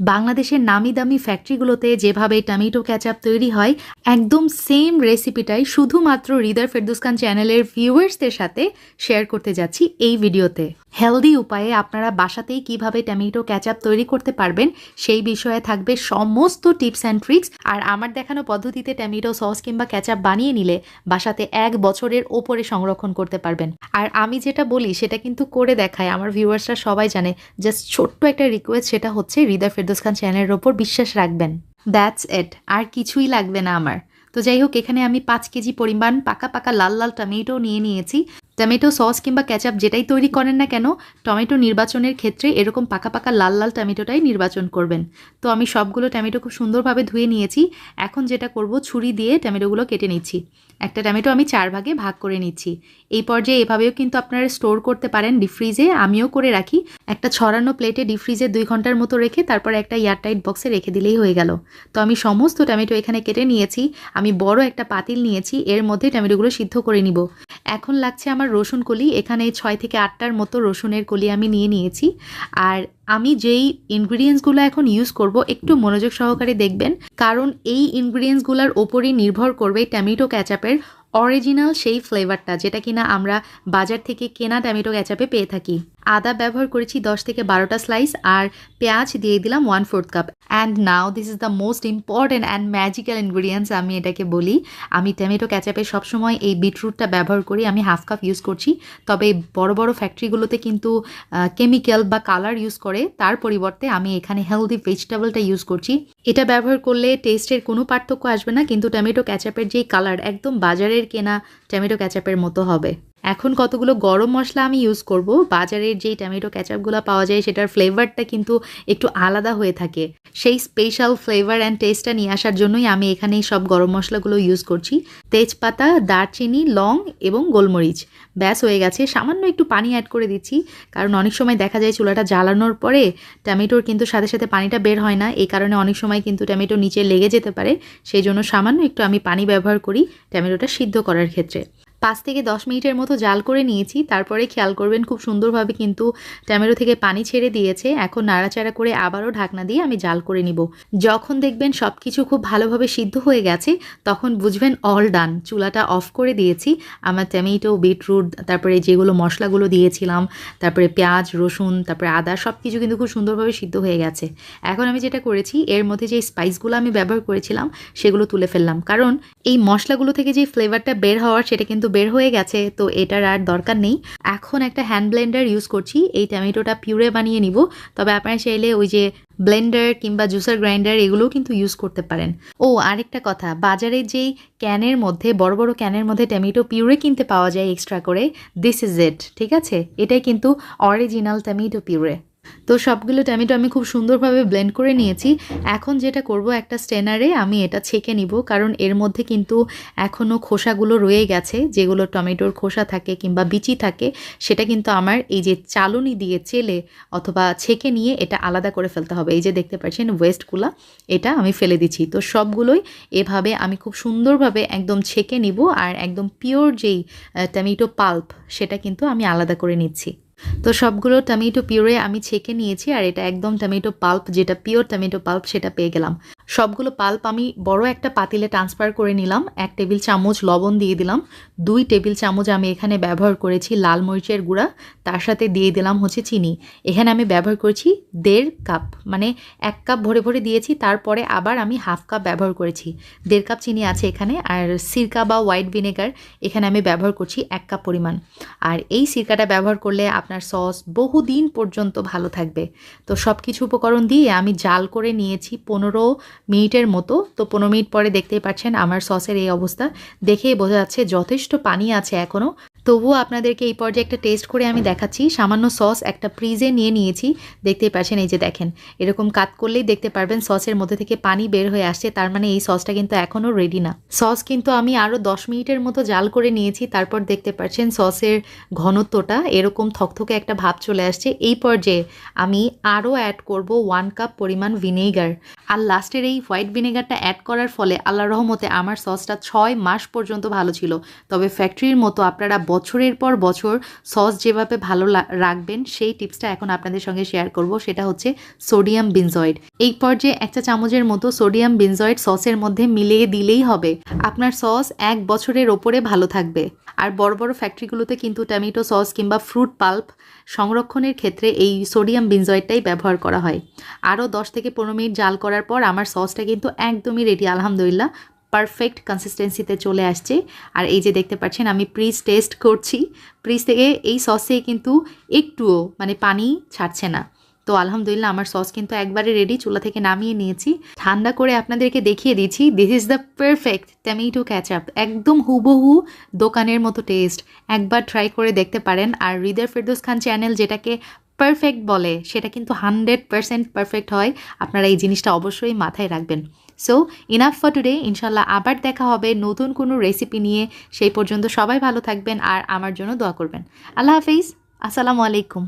বাংলাদেশের নামি দামি ফ্যাক্টরিগুলোতে যেভাবে টমেটো ক্যাচাপ তৈরি হয়, একদম সেম রেসিপিটাই শুধুমাত্র হৃদয় ফেরদুস খান চ্যানেলের ভিউয়ার্সদের সাথে শেয়ার করতে যাচ্ছি এই ভিডিওতে। হেলদি উপায়ে আপনারা বাসাতেই কীভাবে টমেটো ক্যাচাপ তৈরি করতে পারবেন, সেই বিষয়ে থাকবে সমস্ত টিপস অ্যান্ড ট্রিক্স আর আমার দেখানো পদ্ধতিতে টমেটো সস কিংবা ক্যাচাপ বানিয়ে নিলে বাসাতে এক বছরের ওপরে সংরক্ষণ করতে পারবেন। আর আমি যেটা বলি, সেটা কিন্তু করে দেখায়। আমার ভিউয়ার্সরা সবাই জানে জাস্ট ছোট্ট একটা রিকোয়েস্ট সেটা হচ্ছে হৃদয় খান চ্যানেলের ওপর বিশ্বাস রাখবেন। দ্যাটস এট আর কিছুই লাগবে না আমার। তো যাই হোক, এখানে আমি পাঁচ কেজি পরিমাণ পাকা পাকা লাল লাল টমেটো নিয়ে নিয়েছি। টমেটো সস কিংবা ক্যাচাপ যেটাই তৈরি করেন না কেন, টমেটো নির্বাচনের ক্ষেত্রে এরকম পাকা পাকা লাল লাল টমেটোটাই নির্বাচন করবেন। তো আমি সবগুলো টমেটো খুব সুন্দরভাবে ধুয়ে নিয়েছি। এখন যেটা করব, ছুরি দিয়ে টমেটোগুলো কেটে নিচ্ছি। একটা টমেটো আমি চার ভাগে ভাগ করে নিচ্ছি। এই পর্যায়ে এভাবেও কিন্তু আপনারা স্টোর করতে পারেন ডিফ্রিজে আমিও করে রাখি। একটা ছড়ানো প্লেটে ডিফ্রিজে দুই ঘণ্টার মতো রেখে তারপর একটা এয়ারটাইট বক্সে রেখে দিলেই হয়ে গেল। তো আমি সমস্ত টমেটো এখানে কেটে নিয়েছি। আমি বড় একটা পাতিল নিয়েছি, এর মধ্যে টমেটোগুলো সিদ্ধ করে নিব। এখন লাগছে আমার রসুন কলি। এখানে ছয় থেকে আটটার মতো রসুনের কলি আমি নিয়ে নিয়েছি। আর আমি যেই ইনগ্রিডিয়েন্টসগুলো এখন ইউজ করব, একটু মনোযোগ সহকারে দেখবেন। কারণ এই ইনগ্রিডিয়েন্টসগুলোর ওপরই নির্ভর করবে ট্যামেটো ক্যাচাপের অরিজিনাল সেই ফ্লেভারটা যেটা কিনা আমরা বাজার থেকে কেনা ট্যামেটো ক্যাচাপে পেয়ে থাকি। আদা ব্যবহার করেছি দশ থেকে বারোটা স্লাইস আর পেঁয়াজ দিয়ে দিলাম one fourth cup and now this is the most important and magical ingredients আমি এটাকে বলি। আমি টমেটো ক্যাচাপে সবসময় এই বিটরুটটা ব্যবহার করি। আমি হাফ কাপ ইউজ করছি। তবে বড় বড় ফ্যাক্টরিগুলোতে কিন্তু কেমিক্যাল বা কালার ইউজ করে। তার পরিবর্তে আমি এখানে হেলদি ভেজিটেবলটা ইউজ করছি। এটা ব্যবহার করলে টেস্টের কোনো পার্থক্য আসবে না। কিন্তু টমেটো ক্যাচাপের যেই কালার একদম বাজারের কেনা টমেটো ক্যাচাপের মতো হবে। এখন কতগুলো গরম মশলা আমি ইউজ করব? বাজারের যেই টমেটো ক্যাচাপগুলো পাওয়া যায়, সেটার ফ্লেভারটা কিন্তু একটু আলাদা হয়ে থাকে। সেই স্পেশাল ফ্লেভার অ্যান্ড টেস্টটা নিয়ে আসার জন্যই আমি এখানে সব গরম মশলাগুলো ইউজ করছি। তেজপাতা, দারচিনি, লং এবং গোলমরিচ। ব্যাস, হয়ে গেছে। সামান্য একটু পানি অ্যাড করে দিচ্ছি, কারণ অনেক সময় দেখা যায় চুলাটা জ্বালানোর পরে টমেটোর কিন্তু সাথে সাথে পানিটা বের হয় না। এই কারণে অনেক সময় কিন্তু টমেটো নিচে লেগে যেতে পারে। সেই জন্য সামান্য একটু আমি পানি ব্যবহার করি টমেটোটা সিদ্ধ করার ক্ষেত্রে। পাঁচ থেকে দশ মিনিটের মতো জাল করে নিয়েছি। তারপরে খেয়াল করবেন খুব সুন্দরভাবে কিন্তু টমেটো থেকে পানি ছেড়ে দিয়েছে। এখন নাড়াচাড়া করে আবারও ঢাকনা দিয়ে আমি জাল করে নিব। যখন দেখবেন সব কিছু খুব ভালোভাবে সিদ্ধ হয়ে গেছে, তখন বুঝবেন অল ডান চুলাটা অফ করে দিয়েছি। আমার টমেটো বিটরুট তারপরে যেগুলো মশলাগুলো দিয়েছিলাম, তারপরে পেঁয়াজ, রসুন, তারপরে আদা সব কিছু কিন্তু খুব সুন্দরভাবে সিদ্ধ হয়ে গেছে। এখন আমি যেটা করেছি, এর মধ্যে যে স্পাইসগুলো আমি ব্যবহার করেছিলাম, সেগুলো তুলে ফেললাম। কারণ এই মশলাগুলো থেকে যে ফ্লেভারটা বের হওয়ার, সেটা কিন্তু বের হয়ে গেছে, তো এটার আর দরকার নেই। এখন একটা হ্যান্ড ব্লেন্ডার ইউজ করছি, এই টমেটোটা পিউরে বানিয়ে নিব। তবে আপনারা চাইলে ওই যে ব্লেন্ডার কিংবা জুসার গ্রাইন্ডার এগুলোও কিন্তু ইউজ করতে পারেন। ও, আরেকটা কথা, বাজারে যেই ক্যানের মধ্যে, বড় বড় ক্যানের মধ্যে টমেটো পিউরে কিনতে পাওয়া যায় এক্সট্রা করে দিস ইজ ইট ঠিক আছে? এটাই কিন্তু অরিজিনাল টমেটো পিউরে তো সবগুলো টমেটো আমি খুব সুন্দরভাবে ব্লেন্ড করে নিয়েছি। এখন যেটা করব, একটা স্টেনারে আমি এটা ছেঁকে নিব, কারণ এর মধ্যে কিন্তু এখনও খোসাগুলো রয়ে গেছে, যেগুলো টমেটোর খোসা থাকে কিংবা বিচি থাকে, সেটা কিন্তু আমার এই যে চালুনি দিয়ে চেলে অথবা ছেঁকে নিয়ে এটা আলাদা করে ফেলতে হবে। এই যে দেখতে পাচ্ছেন ওয়েস্টগুলো এটা আমি ফেলে দিচ্ছি। তো সবগুলোই এভাবে আমি খুব সুন্দরভাবে একদম ছেঁকে নিব, আর একদম পিওর যেই টমেটো পাল্প সেটা কিন্তু আমি আলাদা করে নিচ্ছি। তো সবগুলো টমেটো পিওরে আমি ছেঁকে নিয়েছি আর এটা একদম টমেটো পাল্প যেটা পিওর টমেটো পাল্প সেটা পেয়ে গেলাম। সবগুলো পাল্প আমি বড় একটা পাতিলে ট্রান্সফার করে নিলাম। এক টেবিল চামচ লবণ দিয়ে দিলাম। দুই টেবিল চামচ আমি এখানে ব্যবহার করেছি লাল মরিচের গুঁড়া। তার সাথে দিয়ে দিলাম হচ্ছে চিনি। এখানে আমি ব্যবহার করেছি দেড় কাপ মানে এক কাপ ভরে ভরে দিয়েছি। তারপরে আবার আমি হাফ কাপ ব্যবহার করেছি। দেড় কাপ চিনি আছে এখানে। আর সিরকা বা হোয়াইট ভিনেগার এখানে আমি ব্যবহার করছি এক কাপ পরিমাণ। আর এই সিরকাটা ব্যবহার করলে আপনার সস বহুদিন পর্যন্ত ভালো থাকবে। তো সব কিছু উপকরণ দিয়ে আমি জাল করে নিয়েছি পনেরো মিনিটের মতো। তো পনেরো মিনিট পরে দেখতেই পাচ্ছেন আমার সসের এই অবস্থা। দেখেই বোঝা যাচ্ছে যথেষ্ট পানি আছে এখনও তবুও আপনাদেরকে এই পর্যায়ে একটা টেস্ট করে আমি দেখাচ্ছি। সামান্য সস একটা ফ্রিজে নিয়ে নিয়েছি। দেখতেই পাচ্ছেন, এই যে দেখেন, এরকম কাত করলেই দেখতে পারবেন সসের মধ্যে থেকে পানি বের হয়ে আসছে, তার মানে এই সসটা কিন্তু এখনও রেডি না। সস কিন্তু আমি আরও দশ মিনিটের মতো জাল করে নিয়েছি, তারপর দেখতে পাচ্ছেন সসের ঘনত্বটা এরকম থকথকে একটা ভাব চলে আসছে। এই পর্যায়ে আমি আরও অ্যাড করব ওয়ান কাপ পরিমাণ ভিনেগার আর লাস্টের এই হোয়াইট ভিনেগারটা অ্যাড করার ফলে আল্লাহ রহমতে আমার সসটা ছয় মাস পর্যন্ত ভালো ছিল। তবে ফ্যাক্টরির মতো আপনারা বছরের পর বছর সস যেভাবে ভালো রাখবেন, সেই টিপসটা এখন আপনাদের সঙ্গে শেয়ার করব। সেটা হচ্ছে সোডিয়াম বিনজয়েড এই পর্যায়ে একটা চামচের মতো সোডিয়াম বিনজয়েড সসের মধ্যে মিলিয়ে দিলেই হবে। আপনার সস এক বছরের ওপরে ভালো থাকবে। আর বড় বড় ফ্যাক্টরিগুলোতে কিন্তু টমেটো সস কিংবা ফ্রুট পাল্প সংরক্ষণের ক্ষেত্রে এই সোডিয়াম বিনজয়েডটাই ব্যবহার করা হয়। আরও দশ থেকে পনেরো মিনিট জাল করার পর আমার সসটা কিন্তু একদমই রেডি আলহামদুলিল্লাহ। পারফেক্ট কনসিস্টেন্সিতে চলে আসছে। আর এই যে দেখতে পাচ্ছেন, আমি প্রিজ টেস্ট করছি। প্রিজ থেকে এই সসে কিন্তু একটুও মানে পানি ছাড়ছে না। তো আলহামদুলিল্লাহ আমার সস কিন্তু একবারে রেডি চুলা থেকে নামিয়ে নিয়েছি। ঠান্ডা করে আপনাদেরকে দেখিয়ে দিচ্ছি this is the perfect tomato ketchup একদম হুবহু দোকানের মতো টেস্ট একবার ট্রাই করে দেখতে পারেন। আর হৃদয় ফেরদৌস খান চ্যানেল যেটাকে পারফেক্ট বলে, সেটা কিন্তু হান্ড্রেড পারসেন্ট পারফেক্ট হয়। আপনারা এই জিনিসটা অবশ্যই মাথায় রাখবেন। সো ইনাফ ফর টুডে ইনশাল্লাহ আবার দেখা হবে নতুন কোনো রেসিপি নিয়ে। সেই পর্যন্ত সবাই ভালো থাকবেন আর আমার জন্য দোয়া করবেন। আল্লাহ হাফিজ। আসসালামু আলাইকুম।